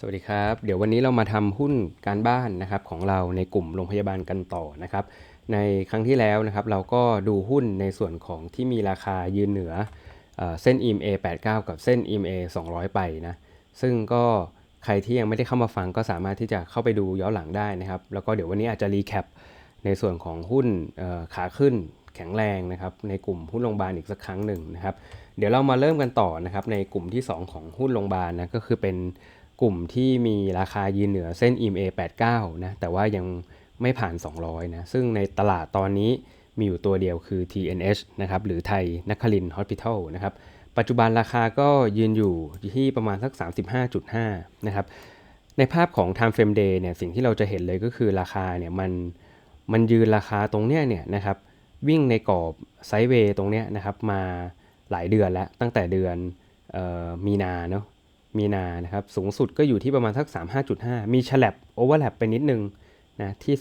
สวัสดีครับ เดี๋ยววันนี้เรามาทำหุ้นการบ้านนะครับของเราในกลุ่มโรงพยาบาลกันต่อนะครับ ในครั้งที่แล้วนะครับเราก็ดูหุ้นในส่วนของที่มีราคายืนเหนือเอเส้น EMA 89 กับเส้น EMA 200 ไปนะ ซึ่งก็ใครที่ยังไม่ได้เข้ามาฟังก็สามารถที่จะเข้าไปดูย้อนหลังได้นะครับ แล้วก็เดี๋ยววันนี้อาจจะรีแคปในส่วนของหุ้นขาขึ้นแข็งแรงนะครับในกลุ่มหุ้นโรงพยาบาลอีกสักครั้งหนึ่งนะครับ เดี๋ยวเรามาเริ่มกันต่อนะครับในกลุ่มที่ 2 ของหุ้นโรงพยาบาลนะก็คือเป็น กลุ่มที่มีราคายืนเหนือเส้น EMA 89 นะ แต่ว่ายังไม่ผ่าน 200 นะ ซึ่งในตลาดตอนนี้มีอยู่ตัวเดียวคือ TNH นะครับ หรือไทยนครินทร์ฮอสพิทอลนะครับ ปัจจุบันราคาก็ยืนอยู่ที่ประมาณสัก 35.5 นะครับ ในภาพของ time frame day เนี่ย สิ่งที่เราจะเห็นเลยก็คือราคาเนี่ยมันมันยืนราคาตรงเนี้ยเนี่ยนะครับวิ่งในกรอบไซด์เวย์ตรงเนี้ยนะครับมาหลายเดือนแล้วตั้งแต่เดือนออมีนาเนาะ มีนานะครับสูงสุดก็อยู่ที่ประมาณสัก 35.5 มีฉลับโอเวอร์แลปไปนิดนึงนะที่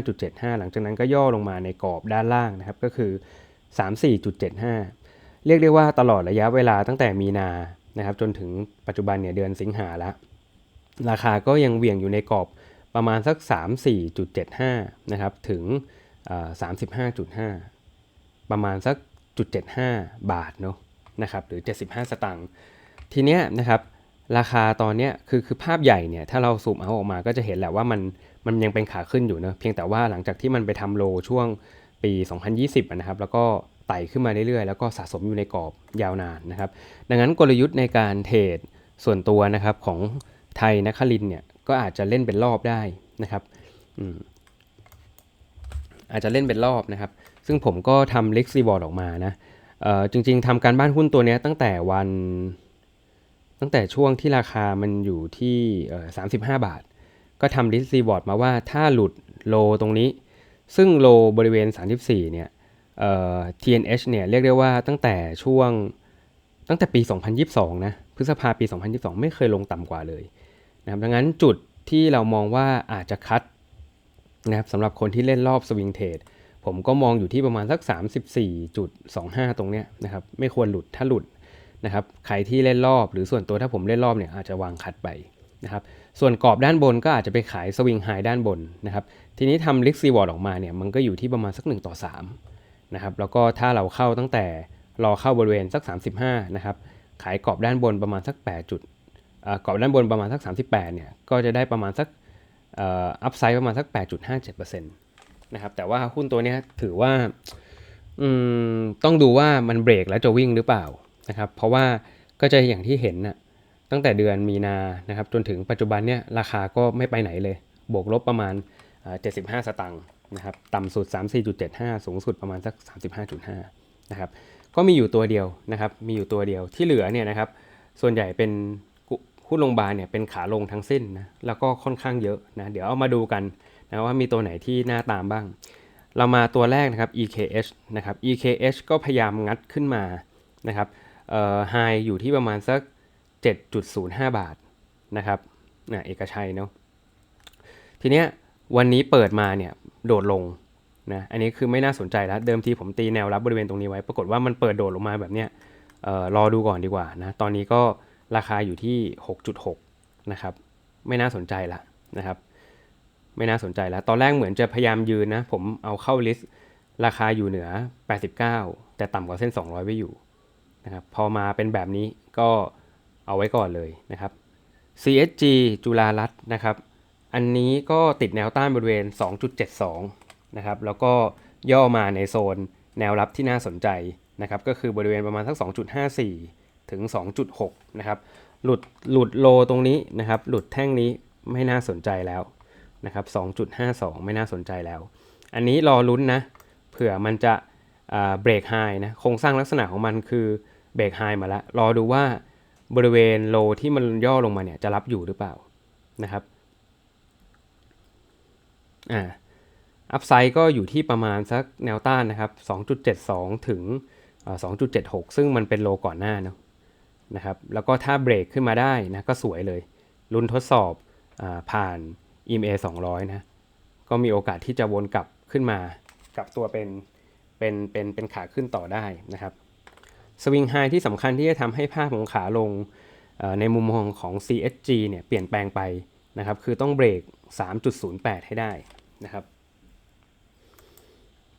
35.75 หลังจากนั้นก็ย่อลงมาในกรอบด้านล่างนะครับก็คือ 34.75 เรียกได้ว่าตลอดระยะเวลาตั้งแต่มีนานะครับจนถึงปัจจุบันเนี่ยเดือนสิงหาแล้วราคาก็ยังเหวี่ยงอยู่ในกรอบประมาณสัก 34.75 นะครับถึง 35.5 ประมาณสักจุด75 บาทเนาะนะครับหรือ 75 สตางค์ทีเนี้ยนะครับ ราคาตอนเนี้ยคือคือภาพใหญ่เนี่ยถ้าเราซูมเอาออกมาก็จะเห็นแหละว่ามันมันยังเป็นขาขึ้นอยู่เนะเพียงแต่ว่าหลังจากที่มันไปทำโลช่วงปี 2020นะครับแล้วก็ไต่ขึ้นมาเรื่อยๆ แล้วก็สะสมอยู่ในกรอบยาวนานนะครับ ดังนั้นกลยุทธ์ในการเทรดส่วนตัวนะครับของไทยนครินเนี่ยก็อาจจะเล่นเป็นรอบได้นะครับอาจจะเล่นเป็นรอบนะครับ ซึ่งผมก็ทำ Lex Reward ออกมานะจริง ๆทำการบ้านหุ้นตัวนี้ตั้งแต่วัน ตั้งแต่ช่วงที่ราคามันอยู่ที่เอ่อ35บาท ก็ทำ Lex Reward มาว่าถ้าหลุดโลตรงนี้ ซึ่งโลบริเวณ 34 เนี่ยเอ่อ TNH เนี่ยเรียกได้ว่าตั้งแต่ช่วงตั้งแต่ปี 2022 นะ พฤษภาปี 2022 ไม่เคยลงต่ำกว่าเลยนะครับดังนั้นจุดที่เรามองว่าอาจจะคัดนะครับสำหรับคนที่เล่นรอบสวิงเทรดผมก็มองอยู่ที่ประมาณสัก 34.25 ตรงเนี้ยนะครับ ไม่ควรหลุดถ้าหลุด นะครับใครที่เล่นรอบหรือส่วนตัวถ้าผมเล่นรอบเนี่ยอาจจะวางคัดไปนะครับส่วนกรอบด้านบนก็อาจจะไปขายสวิงไฮด้านบนนะครับทีนี้ทำลิกซีวอร์ดออกมาเนี่ยมันก็อยู่ที่ประมาณสัก 1 ต่อ3นะครับแล้วก็ถ้าเราเข้าตั้งแต่รอเข้าบริเวณสัก 35นะครับขายกรอบด้านบนประมาณสัก 8 จุดกรอบด้านบนประมาณสัก 38เนี่ยก็จะได้ประมาณสักอัพไซด์ประมาณสัก 8.57%นะครับแต่ว่าหุ้นตัวนี้ถือว่าต้องดูว่ามันเบรกแล้วจะวิ่งหรือเปล่า นะครับ เพราะว่าก็จะอย่างที่เห็นน่ะตั้งแต่เดือนมีนานะครับจนถึงปัจจุบันเนี่ยราคาก็ไม่ไปไหนเลย บวกลบประมาณเอ่อ75 สตังค์นะครับต่ำสุด 34.75 สูงสุดประมาณสัก 35.5 นะครับก็มีอยู่ตัวเดียวนะครับมีอยู่ตัวเดียวที่เหลือเนี่ยนะครับส่วนใหญ่เป็นหุ้นโรงพยาบาลเนี่ยเป็นขาลงทั้งสิ้นนะแล้วก็ค่อนข้างเยอะนะเดี๋ยวเอามาดูกันนะว่ามีตัวไหนที่น่าตามบ้าง เรามาตัวแรกนะครับ EKH นะครับ EKH ก็พยายามงัดขึ้นมานะครับ เอ่อยู่ที่ประมาณสัก 7.05 บาทนะครับนะเอกชัยเนาะทีเนี้ยวันนี้เปิดมาเนี่ยโดดลงนะอันนี้คือไม่น่าสนใจแล้ว เดิมทีผมตีแนวรับบริเวณตรงนี้ไว้ ปรากฏว่ามันเปิดโดดลงมาแบบเนี้ยเอ่อรอดูก่อนดีกว่านะตอนนี้ก็ราคาอยู่ที่ 6.6 นะครับ ไม่น่าสนใจละนะครับ ไม่น่าสนใจแล้ว ตอนแรกเหมือนจะพยายามยืนนะ ผมเอาเข้าลิสต์ ราคาอยู่เหนือ 89 แต่ต่ำกว่าเส้น 200 ไว้อยู่ นะครับพอมาเป็นแบบนี้ก็เอาไว้ก่อนเลยนะครับ CSG จุฬารัตน์นะครับ อันนี้ก็ติดแนวต้านบริเวณ 2.72 นะครับ แล้วก็ย่อมาในโซนแนวรับที่น่าสนใจนะครับ ก็คือบริเวณประมาณสัก 2.54 ถึง 2.6 นะครับ หลุดหลุดโลตรงนี้นะครับ หลุดแท่งนี้ไม่น่าสนใจแล้วนะครับ 2.52 ไม่น่าสนใจแล้ว อันนี้รอลุ้นนะ เผื่อมันจะเบรกไฮนะ โครงสร้างลักษณะของมันคือ เบรกไฮมาแล้ว รอดูว่าบริเวณโลที่มันย่อลงมาเนี่ยจะรับอยู่หรือเปล่านะครับอ่าอัพไซด์ก็อยู่ที่ประมาณสักแนวต้านนะครับ 2.72 ถึง 2.76 ซึ่งมันเป็นโลก่อนหน้าเนอะนะครับแล้วก็ถ้าเบรกขึ้นมาได้นะก็สวยเลยลุ้นทดสอบอผ่าน EMA 200 นะ ก็มีโอกาสที่จะวนกลับขึ้นมากลับตัวเป็นเป็นเป็นเป็นขาขึ้นต่อได้นะครับ สวิงไฮที่สำคัญที่จะทำให้ภาพของขาลงในมุมมองของ CSG เนี่ยเปลี่ยนแปลงไปนะครับ คือต้องเบรก 3.08 ให้ได้นะครับ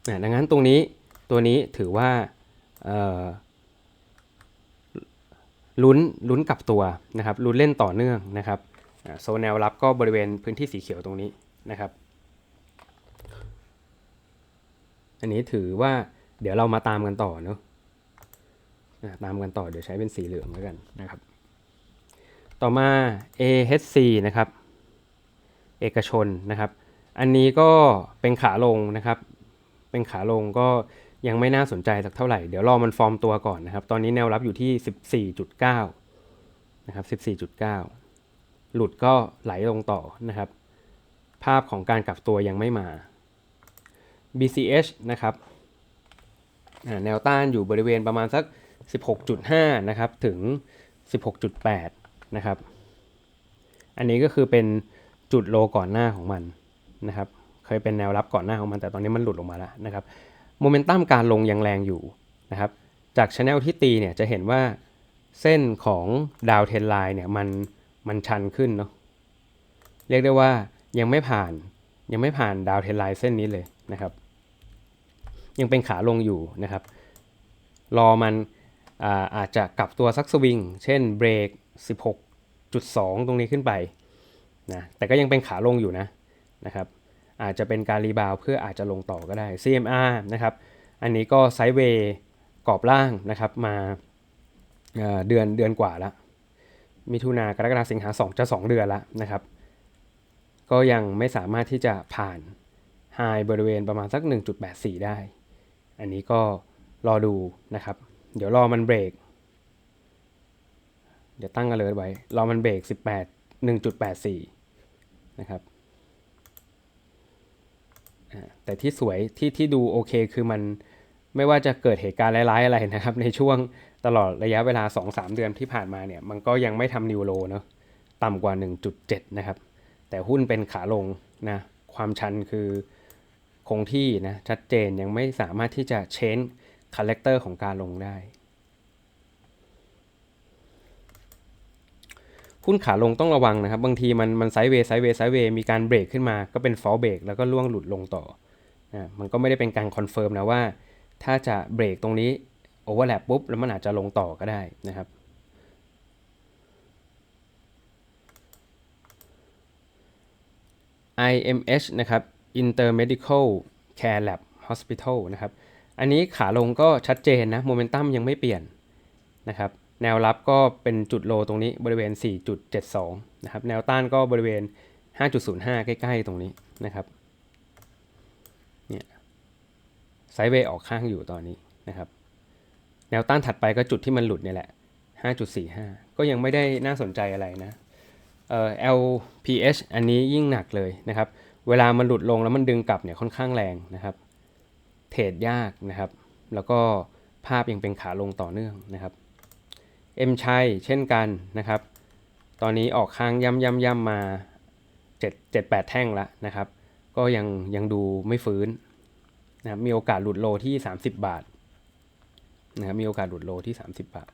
อะดังนั้นตรงนี้ตัวนี้ถือว่าลุ้นลุ้นกับตัวนะครับลุ้นเล่นต่อเนื่องนะครับโซนแนวรับก็บริเวณพื้นที่สีเขียวตรงนี้นะครับ อันนี้ถือว่าเดี๋ยวเรามาตามกันต่อเนาะอะ ตามกันต่อเดี๋ยวใช้เป็นสีเหลืองแล้วกันนะครับ ต่อมา AHC นะครับ เอกชนนะครับ อันนี้ก็เป็นขาลงนะครับ เป็นขาลงก็ยังไม่น่าสนใจสักเท่าไหร่ เดี๋ยวรอมันฟอร์มตัวก่อนนะครับ ตอนนี้แนวรับอยู่ที่ 14.9 นะครับ 14.9 หลุดก็ไหลลงต่อนะครับ ภาพของการกลับตัวยังไม่มา BCH นะครับ แนวต้านอยู่บริเวณประมาณสัก 16.5 นะครับ ถึง 16.8 นะครับ อันนี้ก็คือเป็นจุดโลก่อนหน้าของมันนะครับ เคยเป็นแนวรับก่อนหน้าของมันแต่ตอนนี้มันหลุดลงมาแล้วนะครับ โมเมนตัมการลงยังแรงอยู่นะครับ จากช anel ที่ตีเนี่ยจะเห็นว่าเส้นของดาวเทนไลน์เนี่ยมันมันชันขึ้นเนาะ เรียกได้ว่ายังไม่ผ่านยังไม่ผ่านดาวเทนไลน์เส้นนี้เลยนะครับ ยังเป็นขาลงอยู่นะครับ รอมัน อาอาจจะกลับตัวสักสวิง เช่นเบรก 16.2 ตรงนี้ขึ้นไปนะแต่ก็ยังเป็นขาลงอยู่นะนะครับอาจจะเป็นการรีบาวเพื่ออาจจะลงต่อก็ได้ CMR นะครับอันนี้ก็ไซด์เวย์กรอบล่างนะครับมาเอ่อเดือนเดือนกว่าแล้วมิถุนากรกฎาสิงหาสองจะสองเดือนแล้วนะครับ ก็ยังไม่สามารถที่จะผ่านไฮบริเวณประมาณสัก 1.84 ได้ อันนี้ก็รอดูนะครับ เดี๋ยวรอมันเบรก เดี๋ยวตั้งกันเลยไว้ รอมันเบรก 18 1.84 นะครับ แต่ที่สวยที่ที่ดูโอเคคือมันไม่ว่าจะเกิดเหตุการณ์ร้ายๆอะไรนะครับ ในช่วงตลอดระยะเวลา 2-3 เดือนที่ผ่านมาเนี่ย มันก็ยังไม่ทำนิวโลเนาะต่ำกว่า 1.7 นะครับ แต่หุ้นเป็นขาลงนะ ความชันคือคงที่นะ ชัดเจนยังไม่สามารถที่จะเชน คาแรคเตอร์ของการลงได้หุ้นขาลงต้องระวังนะครับ บางทีมันมันไซด์เวย์ไซด์เวย์ไซด์เวย์มีการเบรกขึ้นมาก็เป็นฟอลเบรกแล้วก็ล่วงหลุดลงต่อนะมันก็ไม่ได้เป็นการคอนเฟิร์มนะว่า ถ้าจะเบรกตรงนี้โอเวอร์แลปปุ๊บ แล้วมันอาจจะลงต่อก็ได้นะครับ IMH นะครับ Intermedical Care Lab Hospital นะครับ อันนี้ขาลงก็ชัดเจนนะโมเมนตัมยังไม่เปลี่ยนนะครับแนวรับก็เป็นจุดโลตรงนี้บริเวณ 4.72 นะครับ แนวต้านก็บริเวณ 5.05 ใกล้ ๆ ตรงนี้นะครับเนี่ยไซด์เวย์ออกข้างอยู่ตอนนี้นะครับ แนวต้านถัดไปก็จุดที่มันหลุดเนี่ยแหละ 5.45 ก็ยังไม่ได้น่าสนใจอะไรนะเอ่อ LPH อันนี้ยิ่งหนักเลยนะครับ เวลามันหลุดลงแล้วมันดึงกลับเนี่ยค่อนข้างแรงนะครับ เทรดยากนะครับ แล้วก็ภาพยังเป็นขาลงต่อเนื่องนะครับ M ชัยเช่นกันนะครับ ตอนนี้ออกข้างย่ำย่ำย่ำมา7 7 8 แท่งแล้วนะครับ ก็ยังยังดูไม่ฟื้นนะครับมีโอกาสหลุดโลที่ 30 บาทนะครับมีโอกาสหลุดโลที่ 30 บาท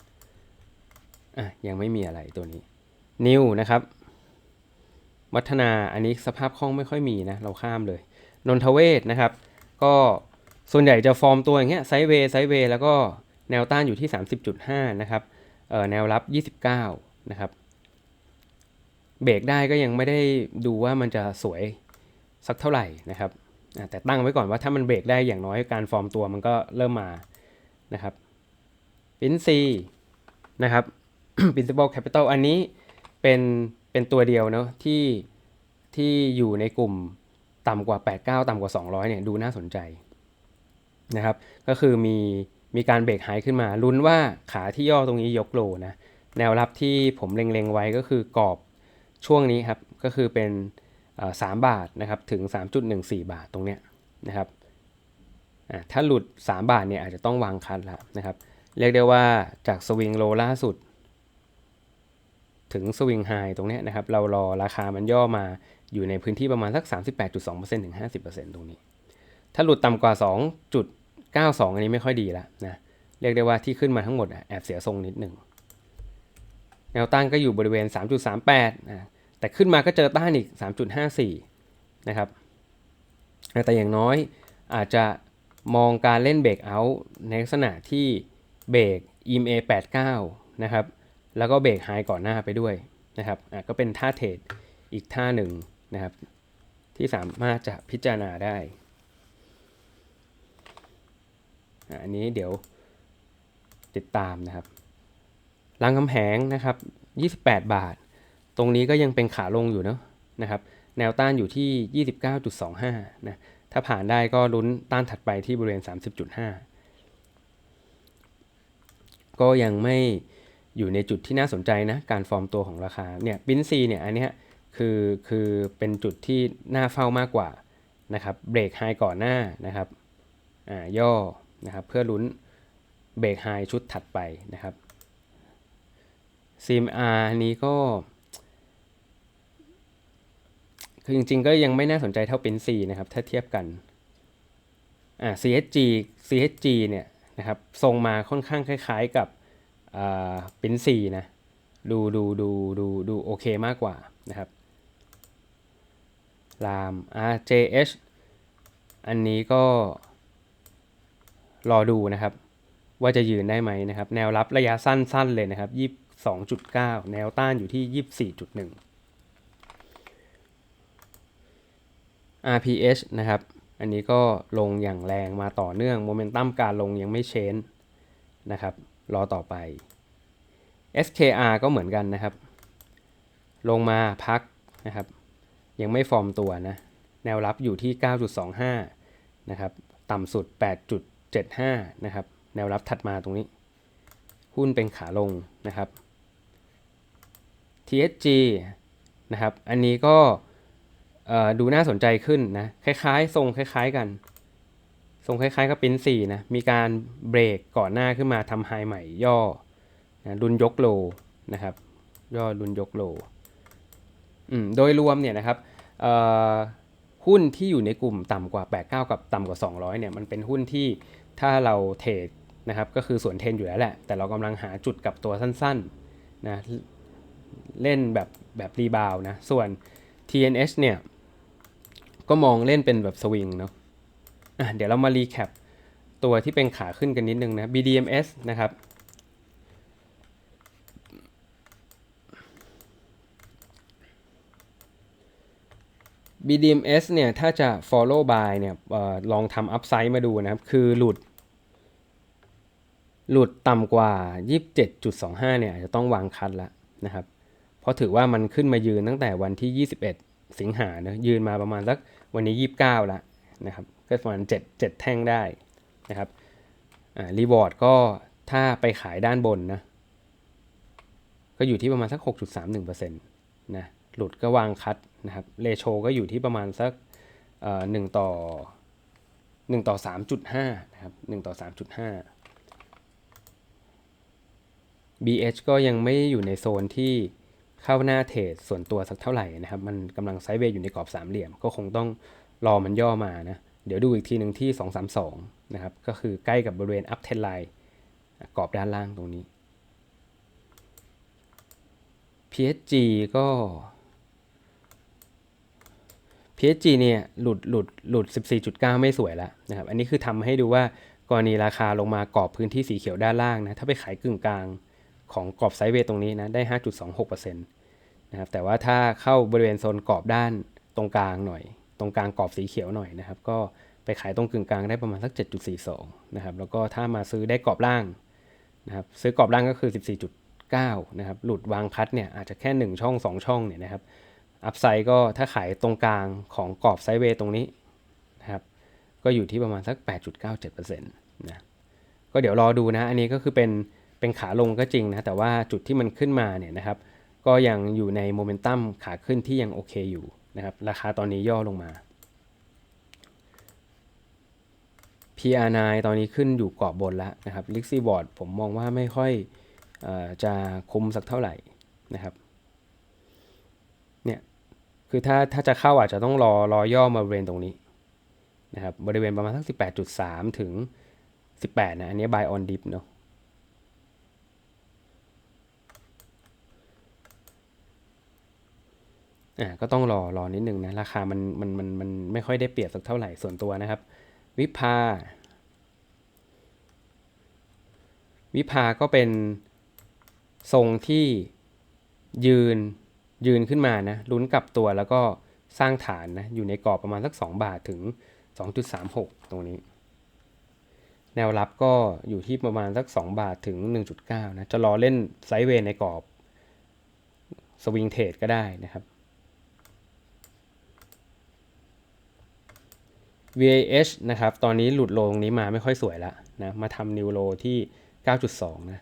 อะยังไม่มีอะไรตัวนี้นิวนะครับวัฒนาอันนี้สภาพคล่องไม่ค่อยมีนะเราข้ามเลย นนทเวศนะครับ ก็ ส่วนใหญ่จะฟอร์มตัวอย่างเงี้ยไซด์เวย์ไซด์เวย์แล้วก็แนวต้านอยู่ที่ 30.5 นะครับเอ่อแนวรับ 29 นะครับ เบรกได้ก็ยังไม่ได้ดูว่ามันจะสวยสักเท่าไหร่นะครับแต่ตั้งไว้ก่อนว่าถ้ามันเบรกได้อย่างน้อยการฟอร์มตัวมันก็เริ่มมานะครับปินซีนะครับ principal capital อันนี้เป็นเป็นตัวเดียวเนาะที่ที่อยู่ในกลุ่มต่ำกว่า 89 ต่ำกว่า 200เนี่ยดูน่าสนใจ นะครับ ก็คือมีมีการเบรกไฮขึ้นมาลุ้นว่าขาที่ย่อตรงนี้ยกโลนะแนวรับที่ผมเล็งๆไว้ก็คือกรอบช่วงนี้ครับ ก็คือเป็น3บาทนะครับถึง 3.14 บาทตรงเนี้ยนะครับอะถ้าหลุด 3 บาทเนี่ยอาจจะต้องวางคัดแล้วนะครับ เรียกได้ว่าจากสวิงโลล่าสุด ถึงสวิงไฮตรงเนี้ยนะครับ เรารอราคามันย่อมาอยู่ในพื้นที่ประมาณสัก 38.2%ถึง 50%ตรงนี้ ถ้าหลุดต่ำกว่า 9.2 อันนี้ไม่ค่อยดีแล้วนะ เรียกได้ว่าที่ขึ้นมาทั้งหมดอะแอบเสียทรงนิดหนึ่ง แนวต้านก็อยู่บริเวณ 3.38นะแต่ขึ้นมาก็เจอต้านอีก 3.54 นะครับ แต่อย่างน้อยอาจจะมองการเล่นเบรกเอาท์ในลักษณะที่เบรก EMA 89 นะครับ แล้วก็เบรกไฮก่อนหน้าไปด้วยนะครับอะก็เป็นท่าเทรดอีกท่าหนึ่งนะครับ ที่สามารถจะพิจารณาได้ อันนี้เดี๋ยวติดตามนะครับรางคำแหงนะครับ 28 บาท ตรงนี้ก็ยังเป็นขาลงอยู่เนาะนะครับ แนวต้านอยู่ที่ 29.25 นะ ถ้าผ่านได้ก็ลุ้นต้านถัดไปที่บริเวณ 30.5 ก็ยังไม่อยู่ในจุดที่น่าสนใจนะ การฟอร์มตัวของราคา เนี่ยบินซีเนี่ยอันเนี้ยคือคือเป็นจุดที่น่าเฝ้ามากกว่านะครับ เบรกไฮก่อนหน้านะครับ อ่า ย่อ นะครับเพื่อลุ้นเบรกไฮชุดถัดไปนะครับ CMR อันนี้ก็ คือจริงๆ ก็ยังไม่น่าสนใจเท่าเป็น C นะครับ ถ้าเทียบกันอ่า CHG CHG เนี่ยนะครับทรงมาค่อนข้างคล้ายๆกับอ่าเป็น C นะดูดูดูดูดูโอเคมากกว่านะครับราม RJH อันนี้ก็ รอดูนะครับ ว่าจะยืนได้ไหมนะครับ แนวรับระยะสั้นๆเลยนะครับ22.9แนวต้านอยู่ที่24.1 RPH นะครับ อันนี้ก็ลงอย่างแรงมาต่อเนื่องโมเมนตัมการลงยังไม่เชนนะครับ รอต่อไป SKR ก็เหมือนกันนะครับ ลงมาพักนะครับ ยังไม่ฟอร์มตัวนะ แนวรับอยู่ที่ 9.25 นะครับ ต่ำสุด 75 นะครับ แนวรับถัดมาตรงนี้ หุ้นเป็นขาลงนะครับ TSG นะครับ อันนี้ก็ดูน่าสนใจขึ้นนะ คล้ายๆ ทรงคล้าย ๆ กัน ทรงคล้าย ๆ กับปิ้นสี่นะ มีการเบรกก่อนหน้าขึ้นมาทำไฮใหม่ย่อนะรุนยกโลนะครับ ย่อรุนยกโลโดยรวมเนี่ยนะครับหุ้นที่อยู่ในกลุ่มต่ำกว่า 89 กับต่ำกว่า 200เนี่ยมันเป็นหุ้นที่ ถ้าเราเทรดนะครับก็คือส่วนเทนอยู่แล้วแหละ แต่เรากำลังหาจุดกับตัวสั้นๆนะเล่นแบบแบบรีบาวนะ ส่วน TNH เนี่ย ก็มองเล่นเป็นแบบสวิงเนาะะเดี๋ยวเรามารีแคปตัวที่เป็นขาขึ้นกันนิดนึงนะ BDMs นะครับ BDMs เนี่ย ถ้าจะ follow by เนี่ยออลองทำ upside มาดูนะครับ คือหลุด หลุดต่ำกว่า 27.25 เนี่ยอาจจะต้องวางคัดละนะครับ เพราะถือว่ามันขึ้นมายืนตั้งแต่วันที่ 21 สิงหาเนะยืนมาประมาณสักวันนี้ 29แล้วนะครับ ก็ประมาณ 7 7 แท่งได้นะครับรีวอร์ดก็ถ้าไปขายด้านบนนะ ก็อยู่ที่ประมาณสัก 6.31%นะหลุดก็วางคัดนะครับเลโชก็อยู่ที่ประมาณสักหนึ่งต่อหนึ่งต่อสามจุดห้านะครับหนึ่งต่อสามจุดห้า BH ก็ยังไม่อยู่ในโซนที่เข้าหน้าเทรดส่วนตัวสักเท่าไหร่นะครับ มันกำลังไซด์เวย์อยู่ในกรอบสามเหลี่ยม ก็คงต้องรอมันย่อมานะ เดี๋ยวดูอีกทีหนึ่งที่ 232 นะครับ ก็คือใกล้กับบริเวณ up trend line กรอบด้านล่างตรงนี้ PSG ก็ PSG เนี่ยหลุดหลุดหลุด 14.9 ไม่สวยแล้วนะครับ อันนี้คือทำให้ดูว่ากรณีราคาลงมากรอบพื้นที่สีเขียวด้านล่างนะ ถ้าไปขายกึ่งกลาง ของกรอบไซด์เวย์ตรงนี้นะได้ 5.26%นะครับแต่ว่าถ้าเข้าบริเวณโซนกรอบด้านตรงกลางหน่อย ตรงกลางกรอบสีเขียวหน่อยนะครับ ก็ไปขายตรงกึ่งกลางได้ประมาณสัก 7.42 นะครับ แล้วก็ถ้ามาซื้อได้กรอบล่างนะครับ ซื้อกรอบล่างก็คือ 14.9 นะครับ หลุดวางคัดเนี่ยอาจจะแค่ 1 ช่อง 2 ช่องเนี่ยนะครับ อัพไซด์ก็ถ้าขายตรงกลางของกรอบไซด์เวย์ตรงนี้นะครับ ก็อยู่ที่ประมาณสัก 8.97%นะ ก็เดี๋ยวรอดูนะ อันนี้ก็คือเป็น เป็นขาลงก็จริงนะแต่ว่าจุดที่มันขึ้นมาเนี่ยนะครับก็ยังอยู่ในโมเมนตัมขาขึ้นที่ยังโอเคอยู่นะครับราคาตอนนี้ย่อลงมา PR9 ตอนนี้ขึ้นอยู่กรอบบนแล้วนะครับ l i x i b o a r d ผมมองว่าไม่ค่อยอจะคุมสักเท่าไหร่นะครับเนี่ยคือถ้าถ้าจะเข้าอาจจะต้องรอรอย่อมาบริเวณตรงนี้นะครับบริเวณประมาณสัก18.3 ถึง 18 นะ อันนี้ buy on dip เนาะ อ่าก็ต้องรอรอนิดนึงนะราคามันมันมันมันไม่ค่อยได้เปรียบสักเท่าไหร่ส่วนตัวนะครับ วิภา วิภาก็เป็นทรงที่ยืนยืนขึ้นมานะลุ้นกลับตัวแล้วก็สร้างฐานนะอยู่ในกรอบประมาณสัก 2 บาทถึง 2.36 ตรงนี้ แนวรับก็อยู่ที่ประมาณสัก 2 บาทถึง 1.9 นะจะรอเล่นไซด์เวย์ในกรอบสวิงเทรดก็ได้นะครับ VAH นะครับ ตอนนี้หลุดโลตรงนี้มาไม่ค่อยสวยละนะ มาทำนิวโลที่ 9.2 นะ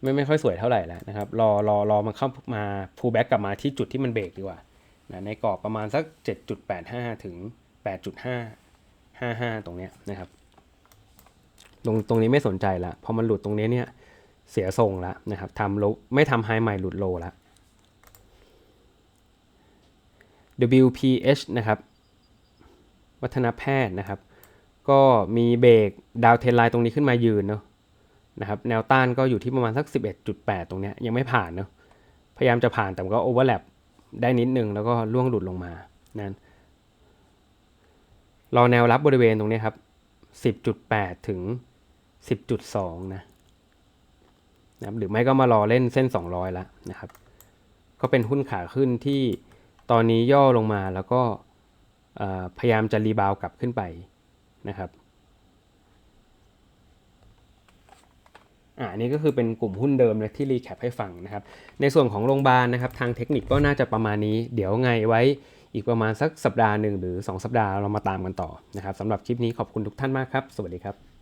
ไม่ไม่ค่อยสวยเท่าไหร่แล้วนะครับ รอรอรอมันเข้ามา pull back กลับมาที่จุดที่มันเบรกดีกว่านะในกรอบประมาณสัก 7.85 ถึง 8.5 55 ตรงเนี้ยนะครับ ตรงตรงนี้ไม่สนใจละพอมันหลุดตรงนี้เนี่ยเสียทรงละนะครับทำโลไม่ทำไฮใหม่หลุดโลละ WPH นะครับ วัฒนแพทย์นะครับ ก็มีเบรกดาวเทนไลน์ตรงนี้ขึ้นมายืนเนาะนะครับแนวต้านก็อยู่ที่ประมาณสัก 11.8 ตรงเนี้ยยังไม่ผ่านเนาะพยายามจะผ่านแต่ก็โอเวอร์แลปได้นิดนึงแล้วก็ล่วงหลุดลงมานั่นรอแนวรับบริเวณตรงนี้ครับ 10.8 ถึง 10.2 นะนะครับหรือไม่ก็มารอเล่นเส้น 200 แล้วนะครับ ก็เป็นหุ้นขาขึ้นที่ตอนนี้ย่อลงมาแล้วก็ พยายามจะรีบาวกลับขึ้นไปนะครับอันนี้ก็คือเป็นกลุ่มหุ้นเดิมเลยที่รีแคปให้ฟังนะครับ ในส่วนของโรงพยาบาลนะครับ ทางเทคนิคก็น่าจะประมาณนี้ เดี๋ยวไงไว้อีกประมาณสักสัปดาห์หนึ่งหรือ 2 สัปดาห์เรามาตามกันต่อนะครับสำหรับคลิปนี้ขอบคุณทุกท่านมากครับ สวัสดีครับ